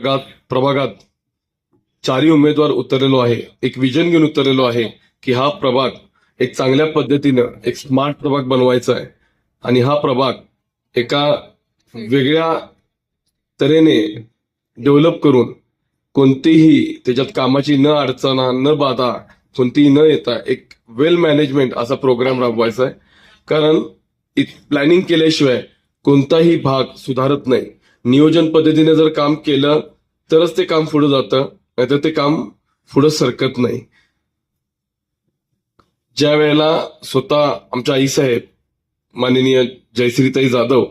प्रभागात प्रभागात चारही उमेदवार उतरलेलो आहे. एक विजन घेऊन उतरलेलो आहे की हा प्रभाग एक चांगल्या पद्धतीनं एक स्मार्ट प्रभाग बनवायचा आहे. आणि हा प्रभाग एका वेगळ्या तऱ्हेने डेव्हलप करून कोणतीही त्याच्यात कामाची न अडचणा न बाधा कोणतीही न येता एक वेल मॅनेजमेंट असा प्रोग्राम राबवायचा आहे. कारण प्लॅनिंग केल्याशिवाय कोणताही भाग सुधारत नाही. नियोजन पद्धतीने जर काम केलं तरच ते काम पुढे जातं नाहीतर ते काम पुढे सरकत नाही. ज्या वेळेला स्वतः आमच्या आईसाहेब माननीय जयश्रीताई जाधव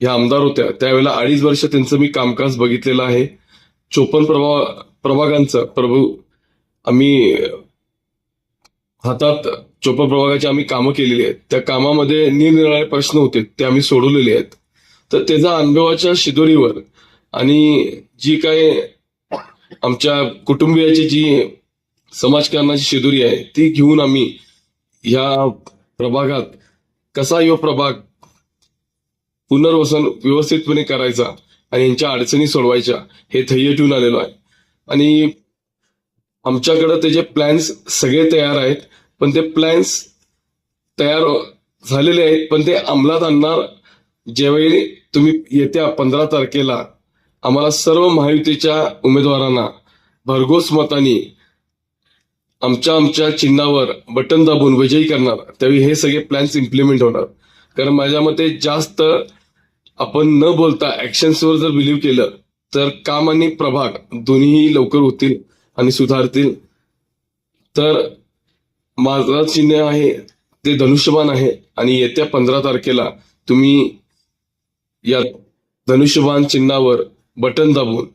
ह्या आमदार होत्या त्यावेळेला अडीच वर्ष त्यांचं मी कामकाज बघितलेलं आहे. चोपन्न प्रभा प्रभागांचं प्रभू आम्ही हातात चोपन्न प्रभागाची आम्ही कामं केलेली आहेत. त्या कामामध्ये निरनिराळे प्रश्न होते ते आम्ही सोडवलेले आहेत. तर त्याचा अनुभवाच्या शिदोरीवर आणि जी काय आमच्या कुटुंबियाची जी समाजकारणाची शिदुरी आहे ती घेऊन आम्ही ह्या प्रभागात कसा यो प्रभाग पुनर्वसन व्यवस्थितपणे करायचा आणि यांच्या अडचणी सोडवायच्या हे ध्येय ठेवून आलेलो आहे. आणि आमच्याकडे त्याचे प्लॅन्स सगळे तयार आहेत पण ते प्लॅन्स तयार झालेले आहेत पण ते अंमलात आणणार ज्यावेळी तुम्ही येत्या पंधरा तारखेला आम्हाला सर्व महायुतीच्या उमेदवारांना भरघोस मतानी आमच्या आमच्या चिन्हावर बटन दाबून विजयी करणार. त्यावेळी हे सगळे प्लॅन्स इम्प्लिमेंट होणार. कारण माझ्या मते जास्त आपण न बोलता ऍक्शन्सवर जर बिलीव्ह केलं तर काम आणि प्रभाग दोन्हीही लवकर होतील आणि सुधारतील. तर माझा चिन्ह आहे ते धनुष्यबाण आहे आणि येत्या पंधरा तारखेला तुम्ही या धनुष्यबाण चिन्हावर बटन दाबून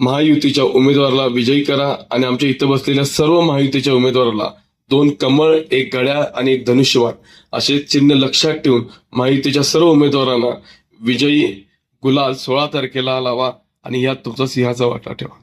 महायुतीच्या उमेदवाराला विजयी करा आणि आमच्या इथं बसलेल्या सर्व महायुतीच्या उमेदवाराला दोन कमळ एक गड्या आणि एक धनुष्यवाण असे चिन्ह लक्षात ठेवून महायुतीच्या सर्व उमेदवारांना विजयी गुलाल सोळा तारखेला लावा आणि यात तुमचा सिंहाचा वाटा ठेवा.